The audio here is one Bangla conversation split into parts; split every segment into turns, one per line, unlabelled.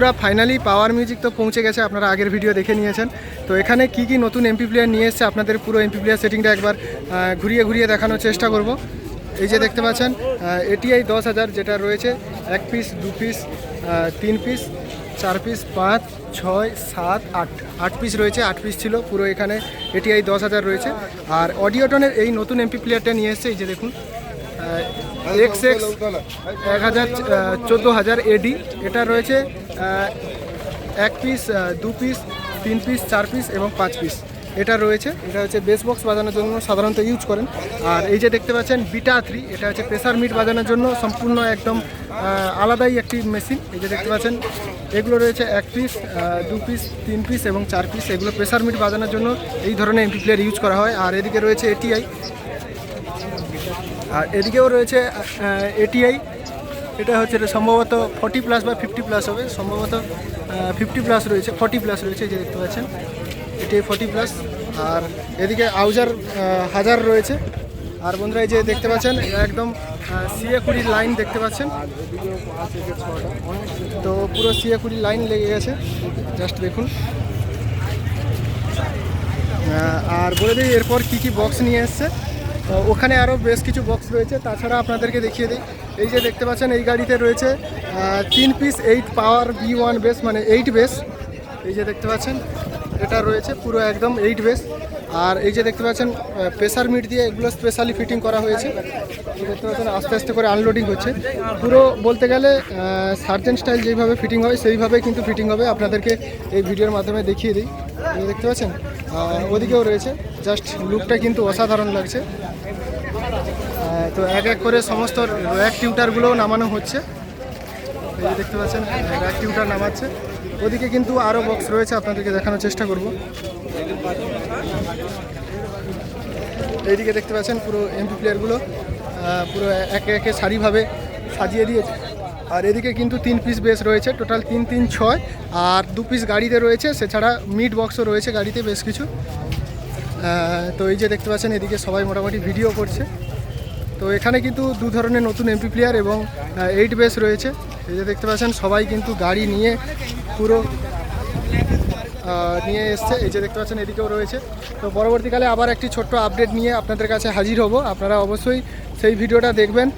বন্ধুরা ফাইনালি পাওয়ার মিউজিক তো পৌঁছে গেছে, আপনারা আগের ভিডিও দেখে নিয়েছেন। তো এখানে কি কি নতুন এমপি প্লেয়ার নিয়ে এসেছে, আপনাদের পুরো এমপি প্লেয়ার সেটিংটা একবার ঘুরিয়ে ঘুরিয়ে দেখানোর চেষ্টা করব। এই যে দেখতে পাচ্ছেন এটিআই দশ হাজার যেটা রয়েছে, এক পিস দু পিস তিন পিস চার পিস পাঁচ, ছয়, সাত, আট। আট পিস রয়েছে, আট পিস ছিল, পুরো এখানে এটিআই দশ হাজার রয়েছে। আর অডিওটনের এই নতুন এমপি প্লেয়ারটা নিয়ে এসেছে, এই যে দেখুন এক্স এক্স এক হাজার চোদ্দ হাজার এডি এটা রয়েছে এক পিস দু পিস তিন পিস চার পিস এবং পাঁচ পিস এটা রয়েছে। এটা হচ্ছে বেস বক্স বাজানোর জন্য সাধারণত ইউজ করেন। আর এই যে দেখতে পাচ্ছেন বিটা থ্রি এটা হচ্ছে প্রেসার মিট বাজানোর জন্য সম্পূর্ণ একদম আলাদাই একটি মেশিন এই যে দেখতে পাচ্ছেন, এগুলো রয়েছে এক পিস দু পিস তিন পিস এবং চার পিস এগুলো প্রেসার মিট বাজানোর জন্য এই ধরনের এমপি প্লেয়ার ইউজ করা হয়। আর এদিকে রয়েছে এটিআই আর এদিকেও রয়েছে এটিআই এটা হচ্ছে সম্ভবত ফর্টি প্লাস বা ফিফটি প্লাস হবে, সম্ভবত ফিফটি প্লাস রয়েছে ফর্টি প্লাস রয়েছে যে দেখতে পাচ্ছেন। এটিআই ফর্টি প্লাস আর এদিকে আউজার হাজার রয়েছে। আর বন্ধুরা, এই যে দেখতে পাচ্ছেন একদম সিএ কুড়ির লাইন দেখতে পাচ্ছেন। তো পুরো সিএ কুড়ির লাইন লেগে গেছে জাস্ট দেখুন। আর বলে দিই, এরপর কি কি বক্স নিয়ে এসছে? ওখানে আরও বেশ কিছু বক্স রয়েছে। তাছাড়া আপনাদেরকে দেখিয়ে দিই। এই যে দেখতে পাচ্ছেন, এই গাড়িতে রয়েছে তিন piece eight power B one bass মানে এইট বেস এই যে দেখতে পাচ্ছেন, এটা রয়েছে পুরো একদম এইট বেস আর এই যে দেখতে পাচ্ছেন প্রেসার মিট দিয়ে এগুলো স্পেশালি ফিটিং করা হয়েছে। দেখতে পাচ্ছেন, আস্তে আস্তে করে আনলোডিং হচ্ছে। পুরো বলতে গেলে সার্জেন স্টাইল যেইভাবে ফিটিং হয় সেইভাবে কিন্তু ফিটিং হবে। আপনাদেরকে এই ভিডিওর মাধ্যমে দেখিয়ে দিই। দেখতে পাচ্ছেন ওদিকেও রয়েছে। জাস্ট লুকটা কিন্তু অসাধারণ লাগছে। তো এক এক করে সমস্ত র্যাক টিউটারগুলোও নামানো হচ্ছে। এই যে দেখতে পাচ্ছেন র্যাক টিউটার নামাচ্ছে। ওদিকে কিন্তু আরও বক্স রয়েছে, আপনাদেরকে দেখানোর চেষ্টা করব। এইদিকে দেখতে পাচ্ছেন পুরো এমপি প্লেয়ারগুলো পুরো একে একে সারিভাবে সাজিয়ে দিয়েছে। আর এদিকে কিন্তু তিন পিস বেস রয়েছে টোটাল তিন তিন, ছয়, আর দু পিস গাড়িতে রয়েছে, সেছাড়া মিড বক্সও রয়েছে গাড়িতে বেশ কিছু। তো এই যে দেখতে পাচ্ছেন, এদিকে সবাই মোটামুটি ভিডিও করছে। তো এখানে কিন্তু দু ধরনের নতুন এমপি প্লেয়ার এবং এইট বেস রয়েছে। এই যে দেখতে পাচ্ছেন, সবাই কিন্তু গাড়ি নিয়ে পুরো নিয়ে এসছে। এই যে দেখতে পাচ্ছেন, এদিকেও রয়েছে। তো পরবর্তীকালে আবার একটি ছোট্ট আপডেট নিয়ে আপনাদের কাছে হাজির হব। আপনারা অবশ্যই সেই ভিডিওটা দেখবেন।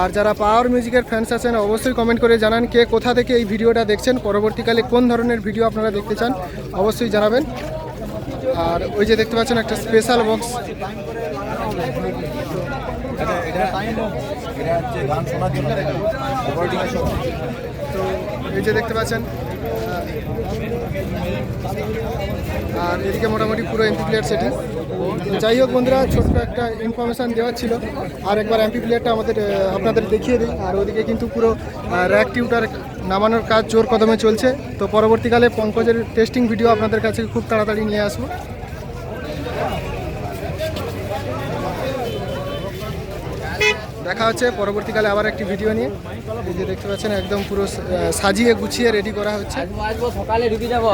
আর যারা পাওয়ার মিউজিকের ফ্যান্স আছেন, অবশ্যই কমেন্ট করে জানান কে কোথা থেকে এই ভিডিওটা দেখছেন, পরবর্তীকালে কোন ধরনের ভিডিও আপনারা দেখতে চান, অবশ্যই জানাবেন। আর ওই যে দেখতে পাচ্ছেন, একটা স্পেশাল বক্স
এটা
তো এই যে দেখতে পাচ্ছেন আর এদিকে মোটামুটি পুরো এমপি প্লেয়ার সেটিং যাই হোক বন্ধুরা, ছোট্ট একটা ইনফরমেশান দেওয়ার ছিল। আর একবার এমপি প্লেয়ারটা আমাদের আপনাদের দেখিয়ে দিই। আর ওদিকে কিন্তু পুরো র্যাক টিউটার নামানোর কাজ জোর কদমে চলছে। তো পরবর্তীকালে পঙ্কজের টেস্টিং ভিডিও আপনাদের কাছে খুব তাড়াতাড়ি নিয়ে আসব। দেখা হচ্ছে। পরবর্তীকালে আবার একটি ভিডিও নিয়ে। এই যে দেখতে পাচ্ছেন, একদম পুরো সাজিয়ে গুছিয়ে রেডি করা হচ্ছে।
সকালে ঢুকে যাব।